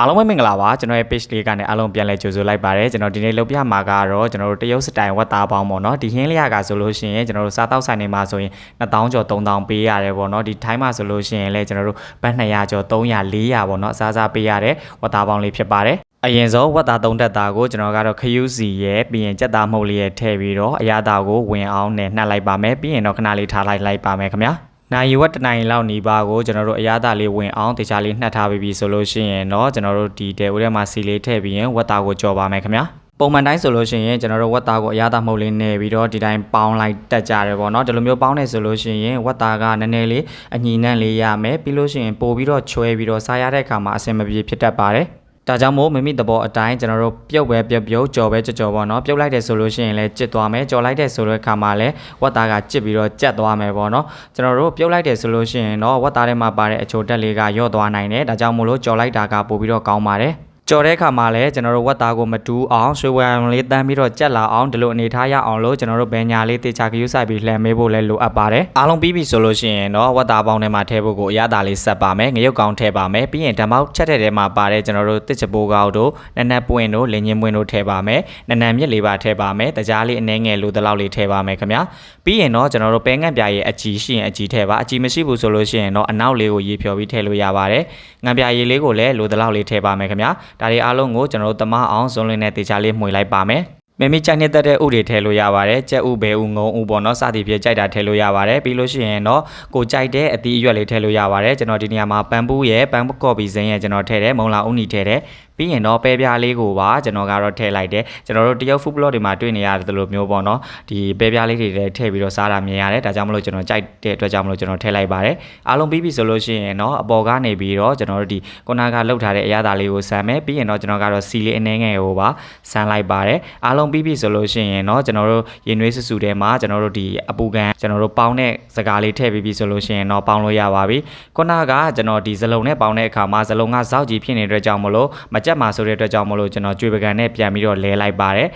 အားလုံးပဲမင်္ဂလာပါကျွန်တော်ရဲ့ page လေးကနေအားလုံးပြန်လည်ကြိုဆိုလိုက်ပါတယ်ကျွန်တော်ဒီနေ့လုပ်ပြမှာကတော့ကျွန်တော်တို့တရုတ်စတိုင်ဝက်သားပေါင်းပေါ့နော်ဒီဟင်းလျကဆိုလို့ရှိရင်ကျွန်တော်တို့စားတောက်ဆိုင်နေမှာဆိုရင်2000ကျော်3000ပေးရတယ်ပေါ့နော်ဒီထိုင်းမှာဆိုလို့ရှိရင်လည်းကျွန်တော်တို့ဘတ်200ကျော်300 400ပေါ့နော်အစားစားပေးရတဲ့ဝက်သားပေါင်းလေးဖြစ်ပါတယ်အရင်ဆုံးဝက်သားသုံးတက်သားကိုကျွန်တော်ကတော့ခရူးစီရဲ့ပြီးရင်ကြက်သားမှုတ်လေးရဲ့ထည့်ပြီးတော့အရသာကိုဝင်အောင်နဲ့နှက်လိုက်ပါမယ်ပြီးရင်တော့ခဏလေးထားလိုက်လိုက်ပါမယ်ခင်ဗျာ နိုင်ရွက်တစ်နိုင်လောက်နေပါကိုကျွန်တော်တို့အရသာလေးဝင်အောင်တခြားလေးနှက်ထားပြီးပြီဆိုလို့ရှိရင်တော့ကျွန်တော်တို့ဒီတဲဦးထဲမှာစီလေးထည့်ပြီးရင်ဝက်သားကိုကြော်ပါမယ်ခင်ဗျာပုံမှန်တိုင်းဆိုလို့ရှိရင်ကျွန်တော်တို့ဝက်သားကိုအရသာမှုတ်လေးနေပြီးတော့ဒီတိုင်းပေါင်းလိုက်တက်ကြတယ်ပေါ့နော်ဒီလိုမျိုးပေါင်းနေဆိုလို့ရှိရင်ဝက်သားကနည်းနည်းလေးအညီနှံ့လေးရမယ်ပြီးလို့ရှိရင်ပို့ပြီးတော့ချွဲပြီးတော့စားရတဲ့အခါမှာအဆင်မပြေဖြစ်တတ်ပါတယ် ဒါကြောင့်မို့မိမိသဘောအတိုင်းကျွန်တော်တို့ပြုတ်ပဲပြုတ်ပြုတ်ကြော်ပဲကြော်ကြော်ပေါ့နော်ပြုတ်လိုက်တယ်ဆိုလို့ရှိရင်လည်းကြစ်သွားမယ်ကြော်လိုက်တယ်ဆိုတဲ့အခါမှာလည်းဝက်သားကကြစ်ပြီးတော့ကြက်သွားမယ်ပေါ့နော်ကျွန်တော်တို့ပြုတ်လိုက်တယ်ဆိုလို့ရှိရင်တော့ဝက်သားထဲမှာပါတဲ့အချိုတက်လေးကရော့သွားနိုင်တယ်ဒါကြောင့်မို့လို့ကြော်လိုက်တာကပို့ပြီးတော့ကောင်းပါတယ် ကြော်တဲ့အခါမှာလည်းကျွန်တော်တို့ဝက်သားကိုမတူးအောင်ရွှေဝံလေးတန်းပြီးတော့ကြက်လာအောင်ဒီလိုအနေထားရအောင်လို့ကျွန်တော်တို့ဘယ်ညာလေးတေချာကယူဆိုင်ပြီးလှည့်မေးဖို့လည်းလိုအပ်ပါတယ်အားလုံးပြီးပြီဆိုလို့ရှိရင်တော့ဝက်သားပေါင်းထဲမှာထည့်ဖို့ကိုအရသာလေးဆက်ပါမယ်ငရုတ်ကောင်းထည့်ပါမယ်ပြီးရင်ဓမ္မောက်ချက်တဲ့ထဲမှာပါတဲ့ကျွန်တော်တို့တစ်ချပိုးကောက်တို့နက်နက်ပွင့်တို့လင်းချင်းပွင့်တို့ထည့်ပါမယ်နက်နက်မြစ်လေးပါထည့်ပါမယ်တကြားလေးအနှဲငယ်လိုတလောက်လေးထည့်ပါမယ်ခင်ဗျာပြီးရင်တော့ကျွန်တော်တို့ပဲငန့်ပြားရဲ့အကြီးရှိရင်အကြီးထည့်ပါအကြီးမရှိဘူးဆိုလို့ရှိရင်တော့အနောက်လေးကိုရေဖြော်ပြီးထည့်လို့ရပါတယ်ငံပြားရည်လေးကိုလည်းလိုတလောက်လေးထည့်ပါမယ်ခင်ဗျာဒါတွေအားလုံးကိုကျွန်တော်တို့တမအောင်ဇွန်လင်းနဲ့တေချာလေးမှွေလိုက်ပါမယ်မမီကြိုက်နေတဲ့တဲ့ဥတွေထည့်လို့ရပါတယ်ကြက်ဥဘဲဥငုံဥပေါ့နော်စသည်ဖြင့်ကြိုက်တာထည့်လို့ရပါတယ်ပြီးလို့ရှိရင်တော့ကိုကြိုက်တဲ့အသီးအရွက်လေးထည့်လို့ရပါတယ်ကျွန်တော်ဒီနေရာမှာပန်ပူးရဲ့ပန်ကော့ပီစင်းရဲ့ကျွန်တော်ထည့်တယ်မုံလာဥနီထည့်တယ် ပြီးရင်တော့ပဲပြားလေးကိုပါကျွန်တော်ကတော့ထည့်လိုက်တယ်ကျွန်တော်တို့တရုတ် food blog တွေမှာတွေ့နေရတယ်လို့မျိုးပေါ့နော်ဒီပဲပြားလေးတွေလည်းထည့်ပြီးတော့စားတာမြင်ရတယ်ဒါကြောင့်မလို့ကျွန်တော်ကြိုက်တဲ့အတွက်ကြောင့်မလို့ကျွန်တော်ထည့်လိုက်ပါတယ်အားလုံးပြီးပြီဆိုလို့ရှိရင်တော့အပေါ်ကနေပြီးတော့ကျွန်တော်တို့ဒီခုနကလှုပ်ထားတဲ့အရာသားလေးကိုဆမ်းမယ်ပြီးရင်တော့ကျွန်တော်ကတော့စီလေးအနှဲငယ်ကိုပါဆမ်းလိုက်ပါတယ်အားလုံးပြီးပြီဆိုလို့ရှိရင်တော့ကျွန်တော်တို့ရင်နွေးဆူဆူထဲမှာကျွန်တော်တို့ဒီအပူကန်ကျွန်တော်တို့ပေါင်းတဲ့စကားလေးထည့်ပြီးပြီဆိုလို့ရှိရင်တော့ပေါင်းလို့ရပါပြီခုနကကျွန်တော်ဒီဇလုံးနဲ့ပေါင်းတဲ့အခါမှာဇလုံးကဇောက်ကြီးဖြစ်နေတဲ့အတွက်ကြောင့်မလို့မကြက်မှာဆိုတဲ့အတွက်ကြောင့်မလို့ကျွန်တော်ကြွေပကံနဲ့ပြန်ပြီးတော့လဲလိုက်ပါတယ်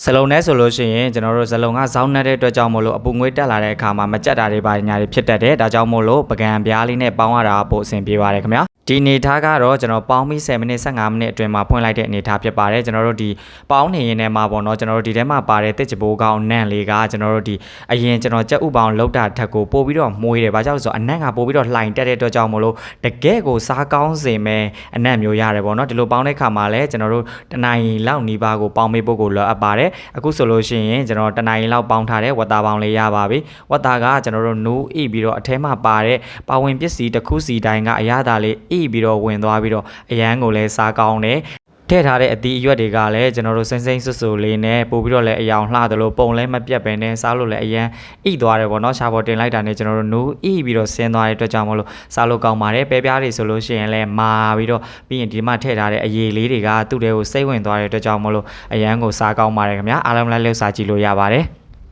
ဇလုံးနဲ့ဆိုလို့ရှိရင်ကျွန်တော်တို့ဇလုံးကဇောင်းနေတဲ့အတွက်ကြောင့်မလို့အပူငွေးတက်လာတဲ့အခါမှာမကြက်တာတွေပါညာတွေဖြစ်တတ်တယ်ဒါကြောင့်မို့လို့ပကံပြားလေးနဲ့ပေါင်းရတာပိုအဆင်ပြေပါတယ်ခင်ဗျာဒီအနေထားကတော့ကျွန်တော်ပေါင်းပြီး10မိနစ်15မိနစ်အတွင်းမှာဖွင့်လိုက်တဲ့အနေထားဖြစ်ပါတယ်ကျွန်တော်တို့ဒီပေါင်းနေရင်ထဲမှာပေါ့နော်ကျွန်တော်တို့ဒီထဲမှာပါတဲ့တစ်ချပိုးကောင်းနန့်လေးကကျွန်တော်တို့ဒီအရင်ကျွန်တော်ကြက်ဥပေါင်းလောက်တာထက်ကိုပို့ပြီးတော့မှုေးတယ်ဘာကြောင့်လဲဆိုတော့အနံ့ကပို့ပြီးတော့လှိုင်တက်တဲ့အတွက်ကြောင့်မလို့တကယ်ကိုစားကောင်းစေမဲ့အနံ့မျိုးရတယ်ပေါ့နော်ဒီလိုပေါင်းတဲ့ခါမှာလည်းကျွန်တော်တို့တနိုင်လောက်နီးပါးကိုပေါင်းပေးဖို့ကိုလိုအပ်ပါတယ်အခုဆိုလို့ရှိရင်ကျွန်တော်တနိုင်လောက်ပေါင်းထားတဲ့ဝတ်သားပေါင်းလေးရပါပြီဝတ်သားကကျွန်တော်တို့နူးအိပြီးတော့အထဲမှာပါတဲ့ပါဝင်ပစ္စည်းတစ်ခုစီတိုင်းကအရသာလေးအိပြီးတော့ဝင်သွားပြီးတော့အရန်ကိုလည်းစားကောင်းတယ် ထည့်ထားတဲ့အသီးအရွက်တွေကလည်းကျွန်တော်တို့စိမ့်စိမ့်ဆွဆွလေးနဲ့ပို့ပြီးတော့လည်းအယောင်လှသလိုပုံလည်းမပြတ်ပဲနဲ့စားလို့လည်းအရန်ဣသွားတယ်ပေါ့နော်ရှာပေါ်တင်လိုက်တာနဲ့ကျွန်တော်တို့နူးဣပြီးတော့ဆင်းသွားတဲ့အတွက်ကြောင့်မလို့စားလို့ကောင်းပါတယ်ပဲပြားတွေဆိုလို့ရှိရင်လည်းမာပြီးတော့ပြီးရင်ဒီမှာထည့်ထားတဲ့အရေးလေးတွေကသူ့တဲကိုစိတ်ဝင်သွားတဲ့အတွက်ကြောင့်မလို့အရန်ကိုစားကောင်းပါတယ်ခင်ဗျာအားလုံးလည်းလှုပ်စားကြည့်လို့ရပါတယ်